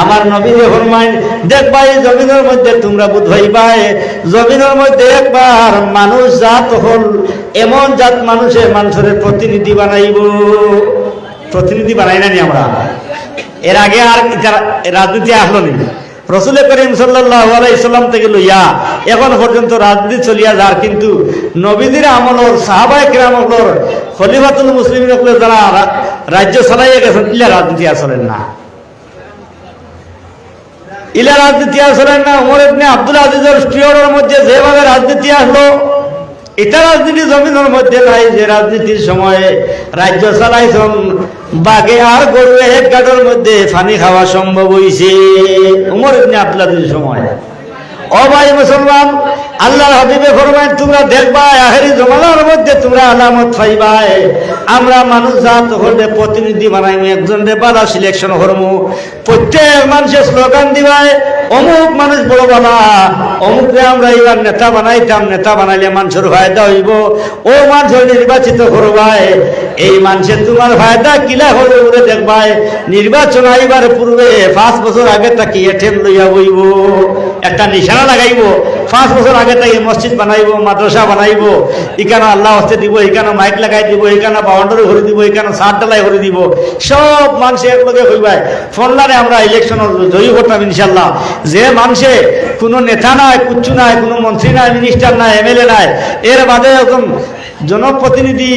আমার নবী ফরমান জমিনের মধ্যে তোমরা বুধ হইবাই জমিনের মধ্যে একবার মানুষ জাত হল, এমন জাত মানুষে মানুষের প্রতিনিধি বানাইব। প্রতিনিধি বানাই না নি আমরা। এর আগে আর রাজনীতি আসলো নি রসুল করিম সাল্লাম থেকে লইয়া এখন পর্যন্ত রাজনীতি চলিয়া যার কিন্তু নবীদের আমলর সাহাবাই কিরামলর খলিফাতুল মুসলিম যারা রাজ্য চালাইয়া গেছেন, ইলা রাজনীতি আসলেন না। ইলা রাজনীতি আসলেন না। ইবনে আব্দুল আজিজের স্টিয়রের মধ্যে যেভাবে রাজনীতি আসলো এটা রাজনীতি জমিনের মধ্যে নাই, যে রাজনীতির সময়ে রাজ্য চালাইছেন বাঘে আর গরু এক গাড়ের মধ্যে পানি খাওয়া সম্ভব হইছে। উমর ইবনে আব্দুল সময়। ও ভাই মুসলমান, আল্লাহর হাবিবে ফরমায় তোমরা দেখবা আহেরি জমানার মধ্যে তোমরা আলামত পাইবাই আমরা মানুষ জাত হলে প্রতিনিধি বানাইমু, একজন রে বালা সিলেকশন করমু। প্রত্যেক মানুষের স্লোগান দিবাই অমুক মানুষ বড় বালা অমুক আমরা এবার নেতা বানাইতাম, নেতা বানাইলে মানুষের ফায়দা হইব। ও মানুষ নির্বাচিত করবাই এই মানুষের তোমার ফায়দা কিলা হলে উড়ে দেখবাই নির্বাচন আইবার পূর্বে পাঁচ বছর আগে তাকে এটেম লইয়া বইব, একটা নিশানা লাগাইব। পাঁচ বছর আগে তাই মসজিদ বানাইব, মাদ্রাসা বানাইব। এখানে আল্লাহ হস্তে দিব, এখানে মাইক লাগাই দিব, এখানে বাউন্ডারি করে দিব, এখানে সার ডালাই করে দিব। সব মানুষ একলগে হইবাই। ফোনলারে আমরা ইলেকশন জয়ী করতাম ইনশাল্লাহ। যে মানুষে কোনো নেতা নাই কুচ্ছু নাই, কোনো মন্ত্রী নাই মিনিস্টার নাই এমএলএ নাই, এর বাদে একদম জনপ্রতিনিধি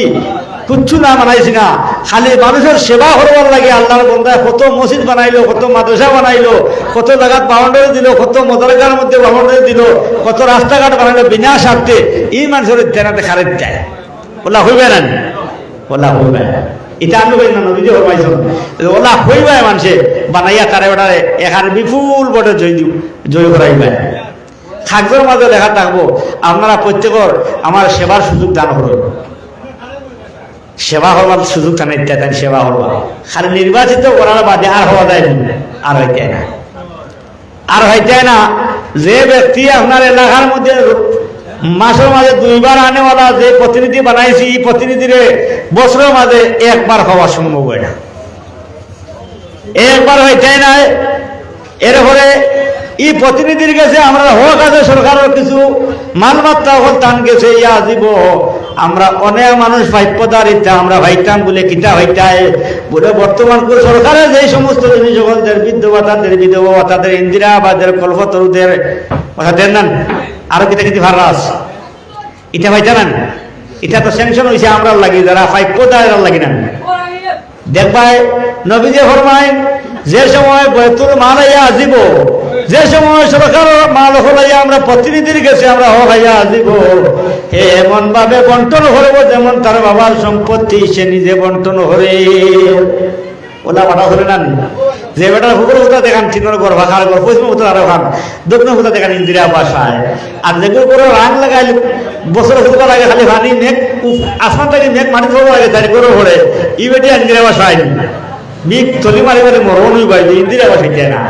কুচ্ছু না বানাইছি না খালি মানুষের সেবা করবার লাগে, আল্লাহর বন্ধায় কত মসজিদ বানাইলো, কত মাদ্রাসা বানাইলো, কত জায়গাত বাউন্ডারি দিল, কত মদরগার মধ্যে বাউন্ডারি দিল, কত রাস্তাঘাট বানাইলো বিনা স্বার্থে, এই মানুষের দেনাতে খারেজ যায় ওলা হইবে নি? ওলা হইবে না। এটা আমি কই না ওলা বানাইয়া তারে বিপুল বটে জয় জয় মাঝে লেখা থাকব, আপনারা প্রত্যেকর আমার সেবার সুযোগ দান করবেন সেবা হওয়ার সুযোগ টানে তাই সেবা হওয়া খালি নির্বাচিত করার বাদে আর হওয়া যায় না, আর হইতে না। আর হইতে না, যে ব্যক্তি আপনার এলাকার মধ্যে মাসের মাঝে দুইবার আনেওয়ালা যে প্রতিনিধি বানাইছি, এই প্রতিনিধিরে বছরের মাঝে একবার হওয়া সম্ভব হয় না। একবার হইতে নাই। এরপরে এই প্রতিনিধির কাছে আমরা হোক আছে সরকারের কিছু মালমাত্রা হল টান গেছে, ইয়া দিব আমরা অনেক মানুষ ভাইপ্যদারিতা আমরা ভাইতাম বলে কিতা হইতায়। বলে বর্তমান করে সরকারের যে সমস্ত জিনিস সকলদের বৃদ্ধ ভাতাদের বিধবা ভাতাদের ইন্দিরা আবাদের কল্পতরুদের কথা দেন না? আরও কিতা কিতি ভাড়া এটা ভাইতা না এটা তো স্যাংশন হয়েছে আমরা লাগি, যারা ভাইপ্যদার লাগি না। দেখবাই নবীজে ফরমায়, যে সময় বৈতুল মাল হইয়া আসিব, যে সময় সরকার মাল হলাইয়া আমরা প্রতিনিধির কাছে আমরা হইয়া আসিব, হে এমন ভাবে বন্টন করব যেমন তার বাবার সম্পত্তি, সে নিজে বন্টন করে। ওলা বাটা ধরে না যে বেটার হুকুর হুতা দেখান চিনর ঘর ঘর পশ্চিম হুতা আরও খান দক্ষিণ হুতা দেখান, ইন্দিরা আর করে রাং লাগাই বছর খালি মেঘ মাটি তাই করে ভরে ই ইন্দিরা মিক মারি মারি মরণ ইন্দিরা যায় না?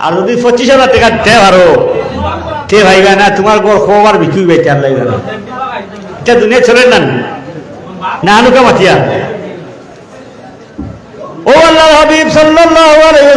আর যদি পঁচিশ হাজার টাকা দে আরও তে না, তোমার ঘর খবর বিক্রি লাগবে না। এটা দুনিয়া চলে না। না আনুকা মাতিয়া। ও আল্লাহ হাবিব সাল্লাল্লাহু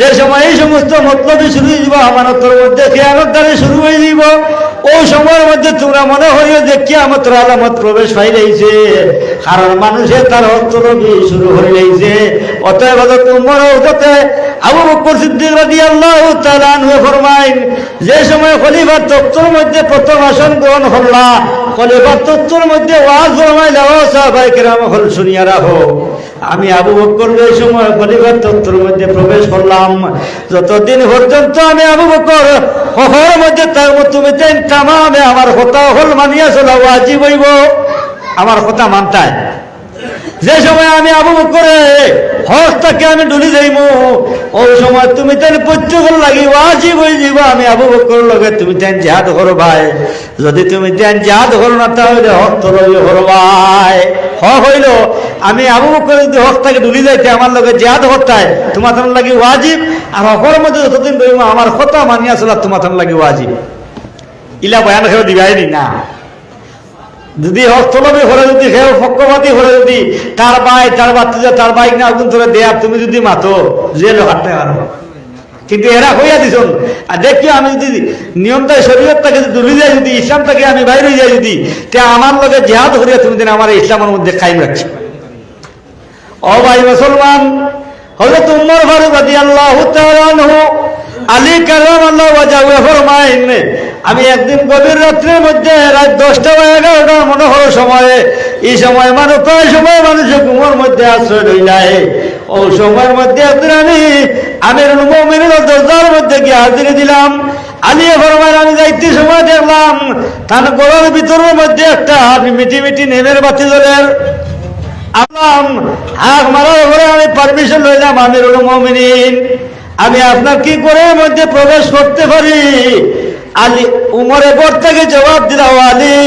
যে সময় এই সমস্ত মতলবি শুরু হয়ে যাব, আমানতর মধ্যে খেয়ালত দ্বারে শুরু হয়ে যাব, ওই সময়ের মধ্যে তোমরা মনে হইও যে কিয়ামত আলামত প্রবেশ পাই রয়েছে। কারণ মানুষে তার হস্তরবি শুরু হয়ে রয়েছে। অতএব তোমার হতে আবু বকর সিদ্দিক রাদিয়াল্লাহু তাআলা আনহু ফরমাইন যে সময় খলিফার তত্ত্বর মধ্যে প্রথম আসন গ্রহণ হল্লা খলিফার তত্ত্বর মধ্যে ওয়াজ ফরমাইলা ও সাহাবাই কেরাম হল শুনিয়া রাখো। আমি আবু বকর ওই সময় খলিফার তত্ত্বর মধ্যে প্রবেশ করলাম, যতদিন পর্যন্ত আমি আবু বকর হহর মধ্যে থাকব তুমি তামামে আমার হতা হল মানিয়া চলা আজি হইব। আমার কথা মানতায়। যে সময় আমি আবু করে হস্তাকে আমি ডুলি যাইব ওই সময় তুমি তেন প্রত্যেকের লাগি ওয়াজিব হয়ে যাব আমি আবু বকর লগে তুমি তেন জাহাদ করো ভাই। যদি তুমি তেন জাহাদ করো না, তাহলে হস্ত লগে করো ভাই। হ হইল, আমি আবু বকর যদি হস্তাকে ডুলি যাইতে আমার লগে জাহাদ হত্যায় তোমার তেন লাগি ওয়াজিব। আর অকর মধ্যে যতদিন রইব আমার কথা মানি আসলে তোমার তেন লাগি ওয়াজিব। ইলা বয়ান খেয়ে দিবাই না। যদি হস্তলবে হলে যদি সেও পক্ষপাতি হলে যদি, তার বাই তার বাচ্চা, তার বাইক না আগুন ধরে দেয়া, তুমি যদি মাতো, জেল হাঁটতে পারো কিন্তু এরা হইয়া দিছ আর দেখি আমি যদি নিয়মটা শরীয়ত থেকে যদি দূরে যাই, যদি ইসলাম থেকে আমি বাইরে যাই যদি, তে আমার লগে জেহাদ করিয়া তুমি দিন আমার ইসলামের মধ্যে খাইম রাখছি। ও ভাই মুসলমান হজরত উমর ফারুক রাদিয়াল্লাহু তাআলা আনহু আলী কালাম আল্লাহ ওয়াজাহু ফরমাইন আমি একদিন গভীর রাত্রের মধ্যে রাত দশটা বা এগারোটা মনে হলো সময়ে, এই সময় মানুষ প্রায় সময় মানুষ ঘুমোর মধ্যে আশ্রয় রই যায় ও সময়ের মধ্যে একদিন আমি আমির মুমিনের দরজার মধ্যে গিয়ে হাজিরে দিলাম। আলিয়া ফরমাইন আমি যাইতে সময় দেখলাম, তার গলার ভিতরের মধ্যে একটা মিটি মিটি নেমের বাতি জ্বলের আলাম হাক মারার পরে আমি পারমিশন লইলাম আমিরুল মুমিনিন। আমি আপনার কি করে মধ্যে প্রবেশ করতে পারি? আলী উমরে পর থেকে জবাব দিলাম আলী,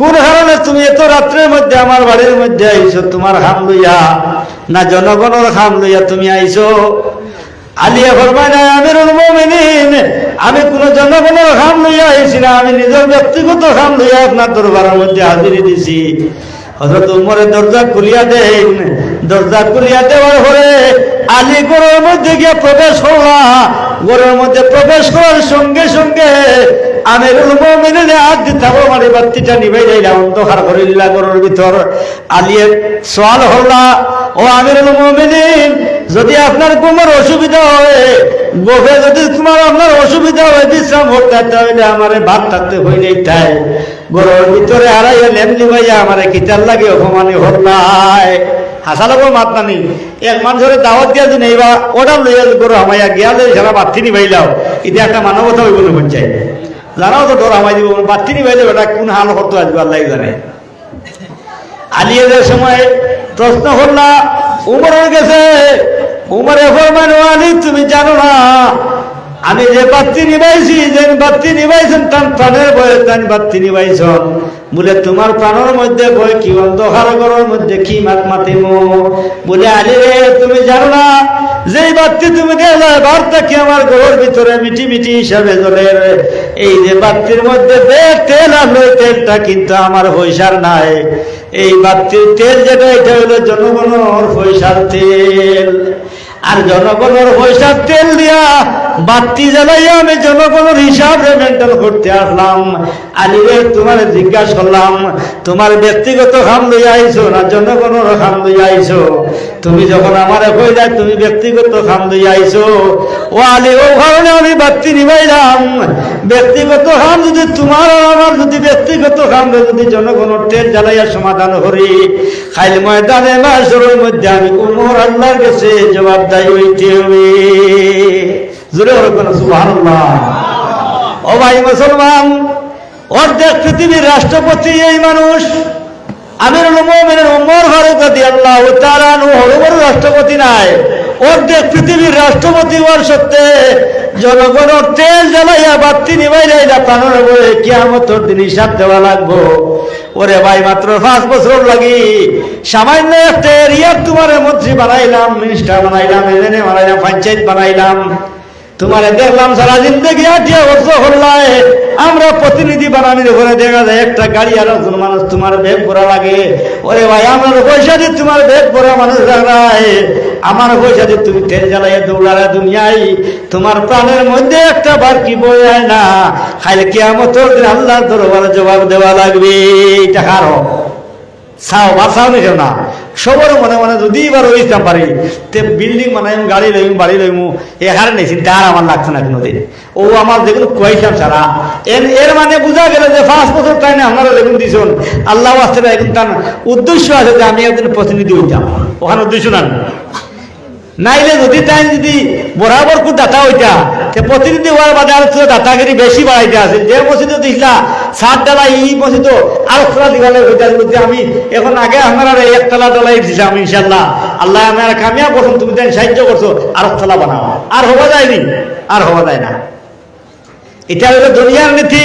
কোন কারণে তুমি এত রাত্রের মধ্যে আমার বাড়ির মধ্যে আইছো? তোমার হাম লইয়া না জনগণের হাম লইয়া তুমি আইছো? আলিয়া ফরমায়, না, আমিরুল মুমিনিন, আমি কোন জনগণের খাম লইয়া আইছি না, আমি নিজের ব্যক্তিগত খাম লইয়া আপনার দরবারের মধ্যে হাজিরি দিছি হজরত উমরে দরজা খুলিয়া দেন। দরজা খুলিয়া দেওয়ার পরে আলী গরের মধ্যে গিয়ে প্রবেশ করলা। গরের মধ্যে প্রবেশ করার সঙ্গে সঙ্গে হবে মানে বাত্তিটা নিভে যাইলা অন্ধকার করে দিলা গরের ভিতর। আলিয়ে সোয়াল হল্লা, ও আমিরুল মুমিনিন, যদি আপনার কোমর অসুবিধা হয়, গোফে যদি তোমার আপনার অসুবিধা হয়, বিশ্রাম করতে তাহলে আমার ভাত থাকতে হয়ে যাইতাই গরুর ভিতরে হারাইয়া লেমলি ভাইয়া আমার কিতার লাগে অপমানি হল্লাই হাসালাবো মাত নানি এক মানুষের দাওয়াত দিয়া দিন এইবার ওটা লইয়া গরু আমাইয়া গিয়া লই সারা বাত্তি নিবাইলাও এটা একটা মানবতা হইব না পঞ্চায়েত জানাও তো ডর আমাই দিব বাত্তি নিবাইলে ওটা কোন হাল করতে আসবে আল্লাহ জানে। আলিয়াদের সময় প্রশ্ন করলা, উমরের গেছে উমরে ফরমান আলী তুমি জানো না আমি যে বাত্তি নিবাইছি যে বাত্তি নিবাইছেন, তার প্রাণের বয়ে তান বাত্তি নিবাইছন বলে, তোমার প্রাণের মধ্যে বয় কি? অন্ধকার মধ্যে কি মাত মাতিম? বলে আলী রে, তুমি জানো না যে বাত্তি তুমি বার্তা কি আমার ঘরের ভিতরে মিটি মিটি হিসাবে জ্বলে এই যে বাত্তির মধ্যে তেল আনলো তেলটা কিন্তু আমার পয়সার নাই। এই বাত্তির তেল যেটা, এটা হলো জনগণের পয়সার তেল। আর জনগণের পয়সার তেল দিয়া বাতি জ্বালাইয়া আমি জনগণের হিসাবে মেনটেন করতে আসলাম। আলিরে তোমার জিজ্ঞাসা করলাম, তোমার ব্যক্তিগত খাম লইয়া আইছো না জনগণের খাম লইয়া আইছো? তুমি যখন আমার কইলা, তুমি ব্যক্তিগত খাম লইয়া আইছো? ও আলি, ও কারণে আমি বাতি নিবাইলাম। ব্যক্তিগত খাম যদি তোমার আমার, যদি ব্যক্তিগত খাম যদি জনগণের তেল জ্বালাইয়া সমাধান করি, খাইল ময়দানে মাসরের মধ্যে আমি উমর আল্লাহর কাছে জোরে ভাই অর্ধেক পৃথিবীর রাষ্ট্রপতি এই মানুষ মুমিনের উমর ফারুক রাদিয়াল্লাহু তাআলা রাষ্ট্রপতি নাই। অর্ধেক পৃথিবীর রাষ্ট্রপতি হওয়ার সত্ত্বে জনগণের তেল জ্বালাইয়া বাত্তি নিবাই যাইলা প্রাণের বলে আমার দিন হিসাব দেওয়া লাগবো। ওরে ভাই, মাত্র পাঁচ বছর লাগি। সামান্য একটা এরিয়ার তোমার মন্ত্রী বানাইলাম, মিনিস্টার বানাইলাম, এমএলএ বানাইলাম, পঞ্চায়েত বানাইলাম। তোমার দেখলাম সারা জিন্দগি আমরা প্রতিনিধি বানানি ঘরে দেখা যায়, একটা গাড়ি আর একজন মানুষ তোমার বেগ ভরা লাগে। ওরে ভাই, আমার পয়সা দিয়ে তোমার বেগ ভরা মানুষ লাগায় আমার পয়সা দিয়ে তুমি ট্রেন জ্বালাইয়া দৌড়ারা দুনিয়ায়। তোমার প্রাণের মধ্যে একটা বার কি বই না। খাইলে কেমন আল্লাহ দরবারে জবাব দেওয়া লাগবে। এটা কারও চাও বাঁচাও নিছো না সবর মনে মনে যদি এবার হইতাম পারি, তে বিল্ডিং বানাইম, গাড়ি লইম, বাড়ি লইম এখানে নেই চিন্তা আর আমার লাগছে না কোনোদিন ও আমার দেখুন কয়েকটাম ছাড়া এর এর মানে বোঝা গেল যে পাঁচ বছর তাই না আপনারা দেখুন দিছুন আল্লাহ আসতে এখন তার উদ্দেশ্য আছে যে আমি একদিন প্রতিনিধি হইতাম। ওখানে উদ্দেশ্য না নাইলে যদি তাই যদি বরাবর কোন দাতা হইতা, তে প্রতিনিধি হওয়ার বাদে আর তো দাতাগিরি বেশি বাড়াইতে আছে। যে মসজিদে দিছিলা সাত ডালা ই মসজিদ, আর খোলা দিবালে হইতে যে আমি এখন আগে আর এক তলা ডালাই দিছিলাম ইনশাল্লাহ আল্লাহ আমার কামিয়াব করুন তুমি দেন সাহায্য করছ, আর তলা বানাও। আর হওয়া যায়নি, আর হওয়া যায় না। এটা হলো দুনিয়ার নীতি।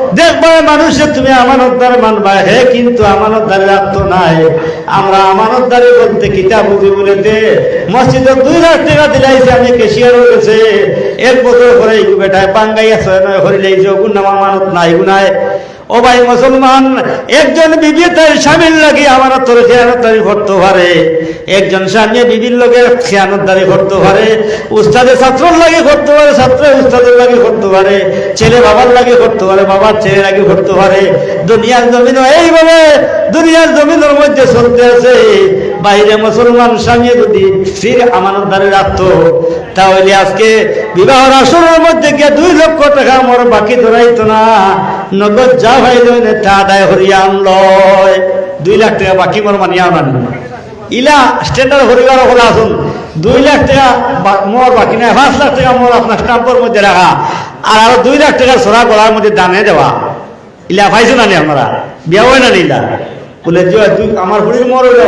দেখবা মানুষে তুমি আমানতদার মানবা হে, কিন্তু আমানতদারের আত্ম নাই। আমরা আমানতদারি বলতে কিতাব বুঝি বলেতে মসজিদে দুই লাখ টাকা দিলাইছে আমি কেশিয়ার হয়েছে এক বছর পরে বেটায় পাঙ্গাইয়া ছয় নয় হরিলাইছে নাম আমানত নাই গুনায় ও ভাই মুসলমান, একজন বিবি তার স্বামীর লাগে আমার তোর খেয়ানতদারি করতে পারে। একজন স্বামী বিবির লোকের খেয়ানতদারি করতে পারে। উস্তাদে ছাত্রর লাগে করতে পারে ছাত্র উস্তাদের লাগে করতে পারে। ছেলে বাবার লাগে করতে পারে, বাবার ছেলে লাগে করতে পারে। দুনিয়ার জমিন এইভাবে, দুনিয়ার জমিনের মধ্যে চলতে আছে। বাইরে মুসলমান স্বামী যদি স্ত্রীর আমানতদারি রাখতো তাহলে আজকে বিবাহ আসরের মধ্যে গিয়ে দুই লক্ষ টাকা আমার বাকি ধরাইতো না। নগদ যা ভাই লইনে তা আদায় হরিয়া আনলয় দুই লাখ টাকা বাকি মোর মানিয়া আনানি ইলা স্ট্যান্ডার্ড হরিবার হলে আসুন। দুই লাখ টাকা মোর বাকি নাই, পাঁচ লাখ টাকা মোর আপনার স্টাম্পের মধ্যে রাখা। আর আরও দুই লাখ টাকা সরা গলার মধ্যে দানে দেওয়া। ইলা পাইছো না নি আপনারা? বিয়া হয় না নি ইলা? বলে যে তুই আমার বুড়ির মর হইল।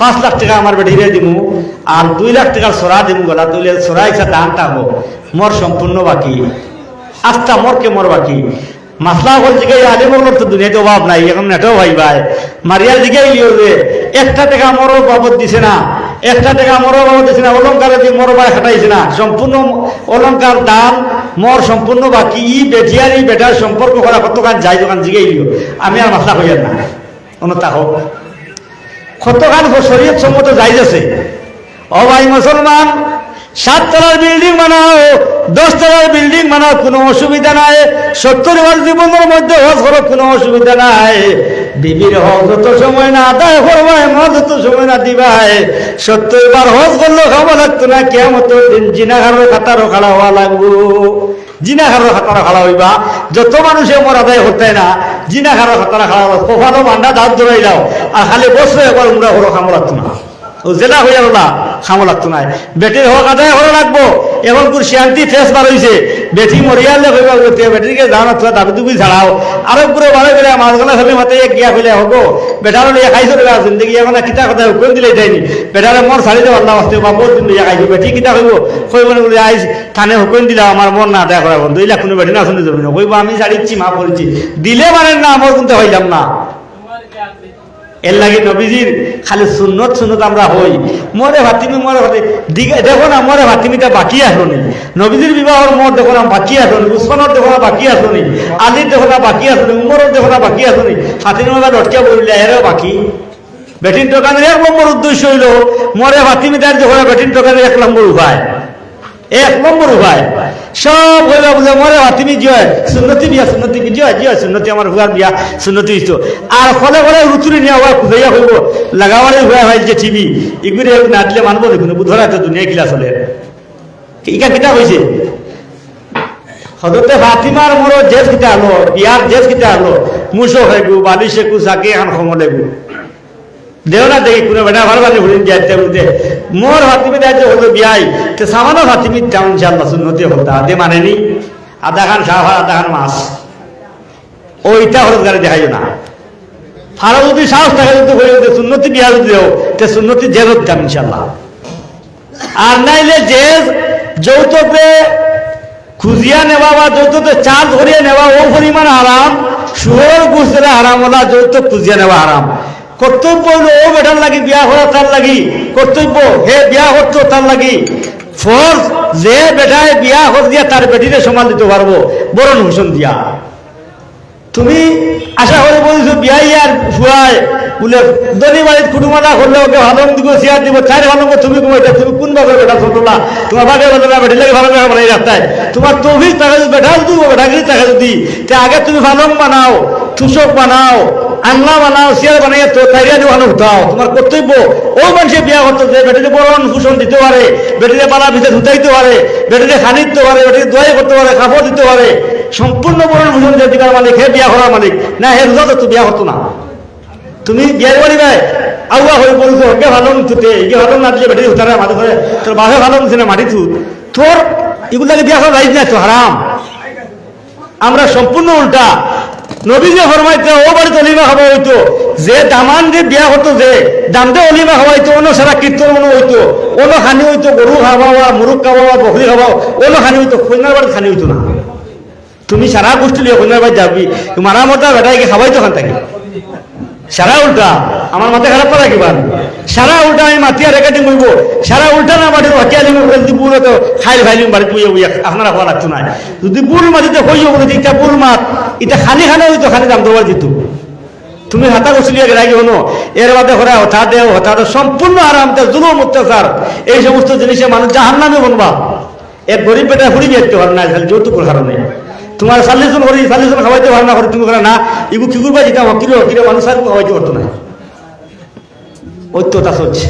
পাঁচ লাখ টাকা আমার বেটিরে দিমু। আর দুই লাখ টাকার সরা দিমু গলা তুলে সরা ইচ্ছা দান টাকবো মোর সম্পূর্ণ বাকি। আস্থা মোরকে মোর বাকি। মাসলা হল জিগাই আলিম হল তো দুনিয়াতে অভাব নাই, এখন নেটেও ভাই ভাই। মারিয়ার জিগাই লিও যে, একটা টাকা আমারও বাবদ দিছে না, একটা টাকা আমারও বাবদ দিছে না অলঙ্কারে দিয়ে মোর ভাই খাটাইছে না। সম্পূর্ণ অলঙ্কার দাম, মোর সম্পূর্ণ বাকি, ই বেটিয়ার, ই বেটার সম্পর্ক করা কতখান যাই দোকান জিগাই লিও। আমি আর মাসলা হইয়ার না। অনুতা হোক। কতখান শরীয়ত সম্মত যাই যাইতেছে। ও ভাই মুসলমান সাত তলার বিল্ডিং বানাও দশ তলার বিল্ডিং বানাও, কোনো অসুবিধা নাই। সত্তর বার জীবনের মধ্যে হজ করো, কোনো অসুবিধা নাই। বিবির হজ যত সময় না, আদায় করবাই, মদ যত সময় না দিবাই। সত্তর বার হজ করলে খাওয়া লাগতো না কেমন দিন জিনাঘারও খাতারও খাড়া হওয়া লাগবো। জিনাঘারও খাতারা খাড়া হইবা, যত মানুষে মর আদায় হতে না জিনাঘারও খাতারা খাড়া কোফানো মান্ডা দাঁত ধরাই দাও, আর খালি বসে একবার উমরা হলো খামো লাগতো না। জেলা গেল না খামো লাগতো না বেটির লাগবো। এখন ফেস বার হয়েছে বেটি হইবা বেটিকে দাবি আরও পুরো মাতে গিয়া হইলে হব খাইছো রে জিন্দগি এখন কিতা কথা কোন দিলে যায়নি বেটারে মর ছাড়ি দেব আল্লাহ আসতে বা খাইছো। বেটি, কিতা কইব? কইব না, বলে, আইস, থানে হুকুম দিলা আমার মন না আদায় করা বন্ধু। ইলা কোনো বেটি না শুনে যাবে না কইব, আমি ছাড়িচ্ছি, মা দিলে মানে না আমার কিন্তু হইলাম না। এর লাগে নবীজির খালি সুন্নত সুন্নত আমরা হই। মরে ভাতিমি মরে ভাতি। দিকে দেখো না, মরে ভাতিমিটা বাকি আসনি নবীজির বিবাহর মর দেখো না, বাকি আসনি উসমানের দেখো না, বাকি আসনি আলীর দেখো না, বাকি আসনি উমরের দেখো না, বাকি আসনি মজা লটকে বললে এরও বাকি? বেটিন দোকানের এক নম্বর উদ্দেশ্য হইল, মরে ভাতিমি তার দেখো না, বেটিন দোকানের এক নম্বর উপায়। এক নম্বর উপায়। সব হইবা বলে মরে বা তুমি জয় সুন্নতি বিয়া, সুন্নতি জয় জয় সুন্নতি আমার হুয়ার বিয়া, সুন্নতি হইতো আর ফলে ফলে রুতুরি নিয়ে হওয়া খুঁজাইয়া হইব। লাগাবারে হুয়া হয়েছে টিভি। এগুলি নাচলে মানবো দেখুন বুধরা তো দুনিয়া কিলা চলে ইকা কিতা হয়েছে হজরতে ফাতিমার মোর জেস কিতা হলো বিয়ার জেস কিতা হলো। মুসো হয়ে বালিশে কু সাকে এখন সমলে গু দেওনা দেখি কোনো বেটা ভালো ভালো ঘুরিন যাইতে বলতে, মোর হাতিমি যাইতে হলো বিয়াই, তো সামান্য হাতিমি তেমন ইনশাল্লাহ সুন্নতি হতা দে মানেনি আধা খান সাহা আধা খান মাছ। ওইটা হলো গাড়ি দেখাই না। ফারো যদি সাহস থাকে যদি হয়ে যদি সুন্নতি বিয়া যদি দেও, তে সুন্নতি জেল হতাম ইনশাল্লাহ আর নাইলে যে যৌতুকে খুঁজিয়া নেওয়া বা যৌতুকে চার্জ করিয়া নেওয়া, ও পরিমাণ আরাম সুর গুজরে হারাম হলা যৌতুক খুঁজিয়া নেওয়া হারাম। কর্তব্য হইল ও বেটার লাগি, বিয়া হওয়া তার লাগি। কর্তব্য, হে বিয়া হতো তার লাগি। ফরজ, যে বেটায় বিয়া হর দিয়া তার বেটিরে সমান দিতে পারব। বরণ হোসেন দিয়া। তুমি আশা করে বলছো, বিয়াই আর শুয়ায় বলে দলি বাড়ির কুটুমালা করলে ওকে ভালো দিব চেয়ার দিব চার ভালো তুমি ঘুমাইতে তুমি কোন বাবা বেটা ছোটলা তোমার বাগে বেটা বেটি লাগে ভালো করে বানাই রাস্তায়। তোমার তৌফিক টাকা যদি বেটা যদি বেটা গিরি টাকা যদি। তে আগে তুমি ভালো বানাও তুষক বানাও, আংলা বানাও চেয়ার বানাইয়া তো তাইরা দোকানে উঠাও। তোমার কর্তব্য, ও মানুষের বিয়া করতে যে বেটিতে বরণ ভূষণ দিতে পারে বেটিতে পালা ভিতরে ধুতাইতে পারে বেটিতে খানি দিতে পারে বেটিতে দোয়াই করতে পারে, কাপড় দিতে পারে। সম্পূর্ণ বরণ ভূষণ যে দিকার মালিক, হে বিয়া করার মালিক। না, হে রোজা তো বিয়া হতো না। তুমি বিয়ার বাড়ি ভাই আউয়া হয়ে পড়ছো ওকে ভালো তুতে একে ভালো না দিলে বেটি উঠারে মাঝে করে তোর বাহে ভালো না মাটি তু তোর এগুলাকে বিয়া করা রাইজ নাই তো হারাম আমরা সম্পূর্ণ উল্টা। নবী যে ফরমাইতে ও বাড়িতে অলিমা খাওয়া হইতো, যে দামান যে বিয়া হতো যে, দামদে অলিমা খাওয়া হইতো অন্য সারা কীর্তন মনে হইতো অন্য খানি হইতো গরু খাওয়া মুরুখ খাওয়া বকরি খাওয়া অন্য খানি হইতো কন্যার বাড়ি খানি হইতো না। তুমি সারা গোষ্ঠী লিয়ে কন্যার বাড়ি যাবি। মারা মতা বেটাইকে খাওয়াইতো খান থাকি সারা উল্টা, আমার মাথা খারাপ করা কিবা সারা উল্টা আমি মাতিয়া রেকর্ডিং করব সারা উল্টা না মাটি হটিয়া দিব যদি বুল তো খাইল ফাইলিম বাড়ি তুই উইয়া আপনারা হওয়া লাগতো না। যদি বুল মাটিতে হই বলে ইটা বুল মাত ইটা খালি খানে হইতো, খালি দাম দেওয়ার দিত। তুমি হাতা কষলিয়ে গেলে হনো। এর বাদে ঘরে হতা দে হতা দে সম্পূর্ণ আরামতে জুলুম, অত্যাচার, এই সমস্ত জিনিসে মানুষ জাহান নামে বনবা। এক গরিব বেটা ফুড়ি দেখতে পারে না যৌতুকের কারণে। তোমার চাল্লিশজন করি চাল্লিশজন খাওয়াইতে পারে না করে, তুমি করে না এগুলো কি করবা যেটা হকিরে হকিরে মানুষ আর খাওয়াইতে পারতো না? ঐত্যতা চলছে।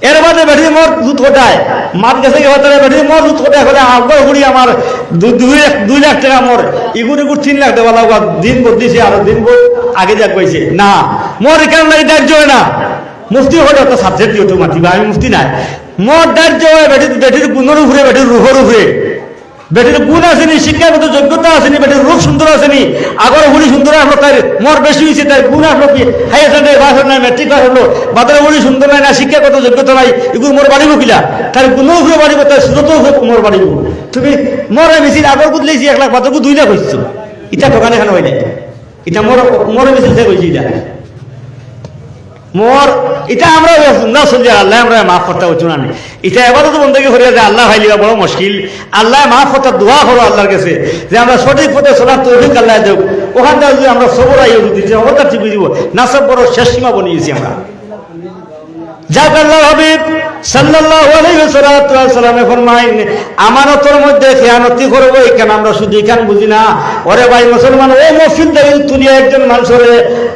এর বাদে বেটি মোর দুধ কোটায় মাত গেছে বাতারে বেটি মোর দুধ কোটায় করে আগর গুড়ি আমার দুই লাখ- টাকা মোর, ইগুর ইগুর তিন লাখ টাকা লাগা দিন ভোট দিছে আর দিন ভোট আগে যা কইছে। না, মোর এখানে লাগে দার্য হয় না। মুফতি হলে একটা সাবজেক্ট তো মাতিবা আমি মুফতি নাই। মোর দার্য হয় বেটি বেটির গুণের উপরে বেটির রুহর উপরে। বেটির গুণ আসেনি শিক্ষাগত যোগ্যতা আসেনি, বেটির রূপ সুন্দর আসেনি। আগর হুড়ি সুন্দর আসলো তার মর বেশি হয়েছে তার গুণ আসলো কি হাইয়ার সেকেন্ডারি পাস হলো না মেট্রিক পাস হলো বাজারে হুড়ি সুন্দর নাই না শিক্ষাগত যোগ্যতা নাই, এগুলো মোর বাড়িব কিলা? তার গুণও ঘুরে বাড়িব তার সুরতও মোর বাড়িব। তুমি মর মিছিল আগর বুঝলেছি এক লাখ বাজারকু দুই লাখ হয়েছিল ইটা দোকানে এখানে হয় নাই। এটা মোর মোর মিছিল সে কইছি এটা মোর এটা আমরা না শুনছি আল্লাহ আমরা মাফ করতে হচ্ছে না এটা এবার তো বন্ধুকে করিয়া যে আল্লাহ হাইলিবা বড় মুশকিল। আল্লাহ মাফ করতে দোয়া করো আল্লাহর কাছে, যে আমরা সঠিক পথে চলার তৈরি আল্লাহ দেব ওখান থেকে যদি আমরা সবর আইও দিচ্ছি অবতার ঠিক বুঝিব না সব বড় শেষ সীমা বনিয়েছি আমরা। মধ্যে না? ভাই একজন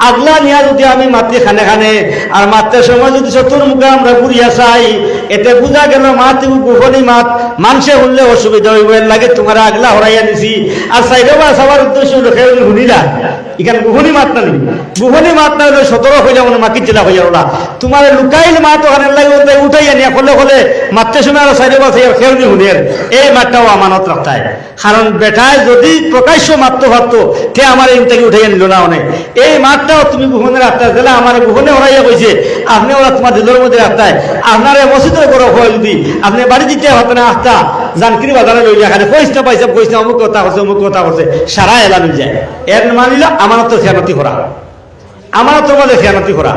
আগলা নিয়া আমি মাতি খানে খানে, আর মাত্র সময় যদি চাই গেল মাত মাত মানুষে শুনলে অসুবিধা লাগে তোমার আগলা হরাইয়া নিছি। আর সাইডে বা সবার উদ্দেশ্য শুনিলা এখানে গুহনি মাত না গুহনি মাত না হলে সতেরো হয়ে যাব মাকির জেলা হয়ে যাব তোমার লুকাইল মাত ওখানে লাগে ওদের উঠাইয়া নিয়ে খোলে খোলে মারতে সময় আরও সাইডে বাসে খেউনি হুনের এই মাতটাও আমানত রাখতায় কারণ বেটায় যদি প্রকাশ্য মারতে পারতো তে আমার এই থেকে উঠাইয়া নিল না অনেক। এই মাতটাও তুমি গুহনে রাখতে দিলে আমার গুহনে হরাইয়া কইছে, আপনি ওরা তোমার দিলের মধ্যে রাখতায় আপনার মসজিদের বড় হয় যদি আপনি বাড়ি দিতে হতো না, আস্তা। জানকিরি বাজারে লইলে এখানে কইস না পাইছে কইস না অমুক কথা করছে, অমুক কথা করছে, সারা এলান যায়। এর মানিল আমানত খেয়ানতি করা। আমানত মধ্যে খেয়ানতি করা।